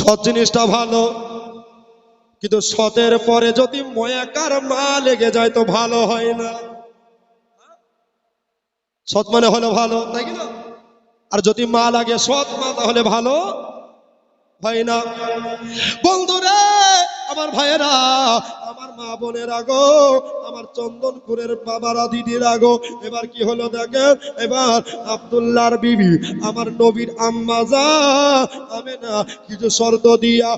সৎ জিনিসটা ভালো। কিন্তু সতের পরে যদি ময়াকার মা লেগে যায় তো ভালো হয় না। সৎ মানে হলো ভালো, তাই না? আর যদি মা লাগে সৎ, মা তাহলে ভালো হয় না। বন্ধুরা, আমার ভাইয়েরা, আমার মা বোনের আগো আমার চন্দনপুরের বাবারা, দিদির আগো। এবার কি হলো দেখেন? এবার আব্দুল্লাহর বিবি, আমার নবীর আম্মা যা আমি না কিছু শর্ত দিয়া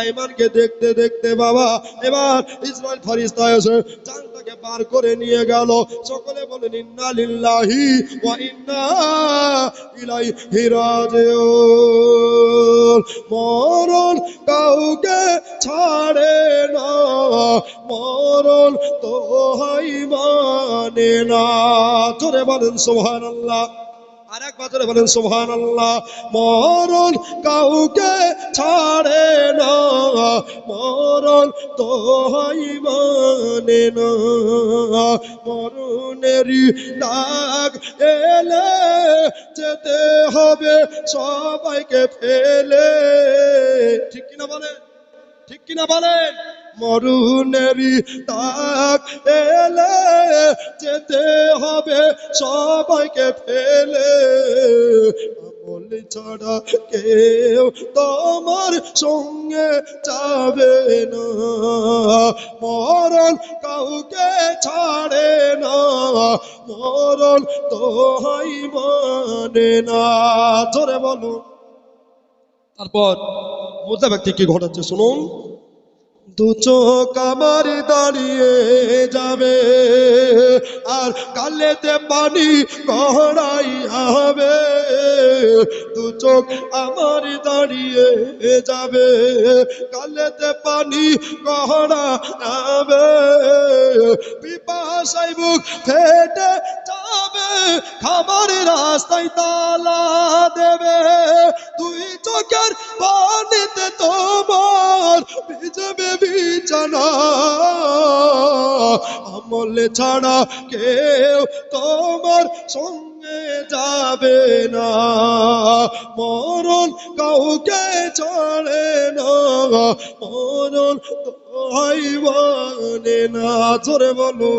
আইমানকে দেখতে দেখতে বাবা, এবার ইসরায়েল ফরিস্তা বার করে নিয়ে গেল। সকলে ইন্না লিল্লাহি ওয়া ইন্না ইলাইহি রাজিউন। মরণ কাউকে ছাড়ে না, মরণ তো মানে না। জোরে বলেন সুবহানাল্লাহ। আর এক বছরে বলেন সোহান আল্লাহ মরণ কাউকে ছাড়ে না। মরণ তো মানে না। মরণেরই ডাক এলে যেতে হবে সবাইকে ফেলে। ঠিক কিনা বলেন? ঠিক কিনা বলেন? মরুনেরই তাক এলে যেতে হবে, সবাইকে ফেলে। আমল ছাড়া কেউ তোমার সঙ্গে যাবে না। মরণ কাউকে ছাড়ে না। মরণ তো হাই মানে না। জোরে বলুন। তারপর মোজা ব্যক্তি কি ঘটাচ্ছে, শুনুন। দু চোখ আমার দাঁড়িয়ে যাবে, আর কালেতে পানি গড়াই হবে। দু চোখ আমার দাঁড়িয়ে যাবে কালেতে পানি গড়া যাবে। পিপাসাই বুক ফেটে যাবে খাবার রাস্তায় তালা দেবে। দুই চোখের পানিতে তোমার আমলে ছাড়া কেউ তোমার সঙ্গে যাবে না। মরণ কাউকে ছাড়ে না, মরণ মানে না। জোরে বলো।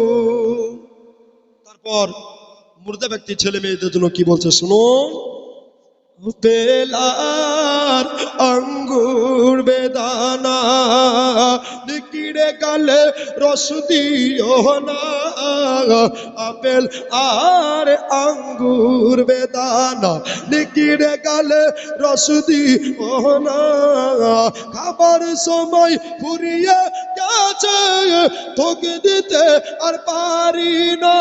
তারপর মুর্দা ব্যক্তি, ছেলে মেয়েদের জন্য কি বলছে? শুনুন। বেলার আঙ্গুর বেদানা, নিকিড়ে গালে রস দিও না। আপেল আর আঙ্গুর বেদানা, নিকিড়ে গালে রস দিও না। খাবার সময় ফুরিয়ে গেছে তোক দিতে আর পারি না।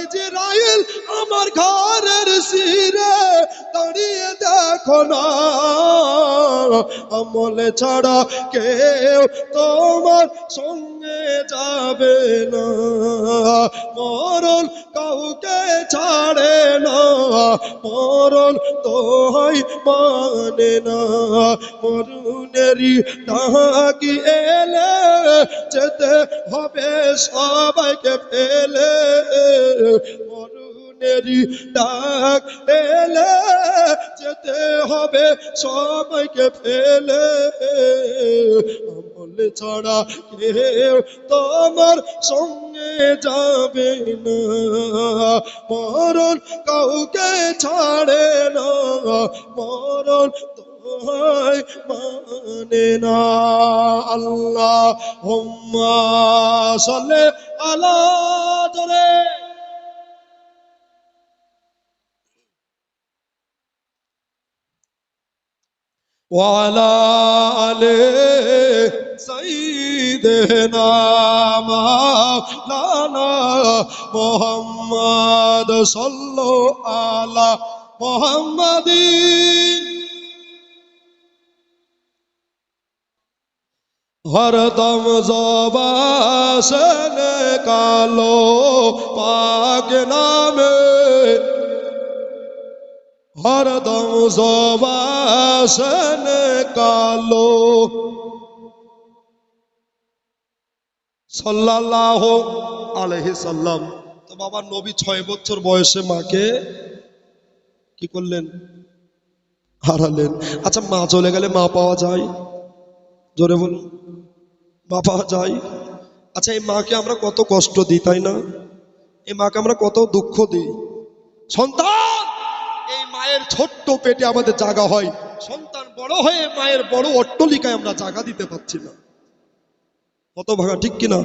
ইজরাইল আমার ঘরের দেখো না আমলে ছাড়া কেউ তোমার সঙ্গে যাবে না। মরণ কাউকে ছাড়ে না। মরণ তো হয় মানে না। মরুনেরই ডাকি এলে যেতে হবে সবাইকে ফেলে মরুনেরই ডাক এলে যেতে হবে সবাইকে ফেলে। আমলে ছাড়া কেউ তোমার সঙ্গে যাবে না। মরণ কাউকে ছাড়ে না। মরণ মানে না। আল্লাহ হোম্মা সলে আলা জরে। وعلى آل سيدنا مولانا محمد صلوا على محمد. ہر دم زبا سے نکالو پاک نامے হরদম জবাসন কালো। সাল্লাহ আলহি সাল্লাম। তো বাবা, নবী ছয় বছর বয়সে মাকে কি করলেন? হারালেন। আচ্ছা মা চলে গেলে মা পাওয়া যায়? জোরে বলুন। মা পাওয়া যায়? আচ্ছা এই মাকে আমরা কত কষ্ট দিই, তাই না? এই মাকে আমরা কত দুঃখ দিই? সন্তান! মায়ের ছোট্ট পেটে আমাদের জায়গা হয়। সন্তান বড় হয়ে মায়ের বড় অট্টলিকায় আমরা জায়গা দিতে পারছি না। কত ভাগা ঠিক কিনা?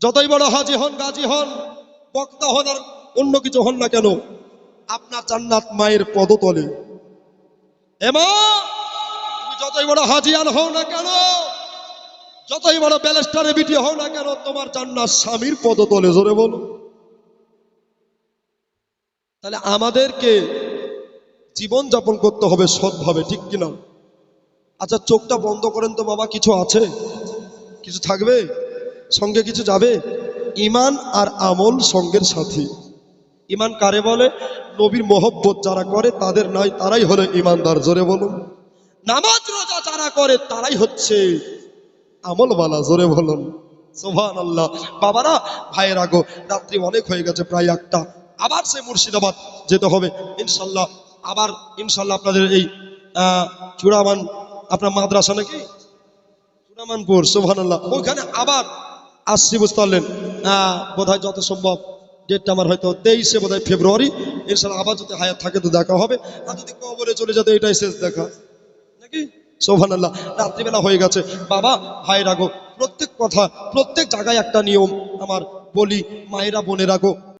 যতই বড় হাজি হন, গাজী হন, বক্তা হন আর অন্য কিছু হন না কেন, আপনার জান্নাত মায়ের পদতলে। এমা তুমি যতই বড় হাজিয়ান হও না কেন, যতই বড় ব্যালেস্টারে বিটি হও না কেন, তোমার জান্নাত স্বামীর পদতলে, জোরে বলো। তাহলে আমাদেরকে জীবন যাপন করতে হবে সৎভাবে, ঠিক কিনা? আচ্ছা চোখটা বন্ধ করেন তো বাবা, কিছু আছে? কিছু থাকবে? সঙ্গে কিছু যাবে? ইমান আর আমল সঙ্গের সাথী। ইমান কারে বলে? নবীর মোহব্বত যারা করে, তাদের নয়, তারাই হলো ইমানদার জোরে বলুন। নামাজ রোজা যারা করে, তারাই হচ্ছে আমলওয়ালা। জোরে বলুন। সোভান আল্লাহ বাবারা, ভাইয়ের আগো রাত্রি অনেক হয়ে গেছে, প্রায় একটা। আবার সে মুর্শিদাবাদ যেতে হবে। ইনশাল্লাহ, আবার ইনশাল্লাহ আপনাদের এই চূড়ামান, আপনার মাদ্রাসা নাকি? চূড়ামানপুর সোভান আল্লাহ ওইখানে আবার আসছি, বুঝতে পারলেন? বোধ যত সম্ভব ডেটটা আমার হয়তো তেইশে বোধ হয় ফেব্রুয়ারি। ইনশাল্লাহ আবার যদি হায়াত থাকে তো দেখা হবে। আর যদি কবরে চলে যেত এটাই শেষ দেখা। নাকি? সোভান আল্লাহ রাত্রিবেলা হয়ে গেছে। বাবা ভাই রাগো প্রত্যেক কথা, প্রত্যেক জায়গায় একটা নিয়ম। আমার বলি, মায়েরা বোনেরা গো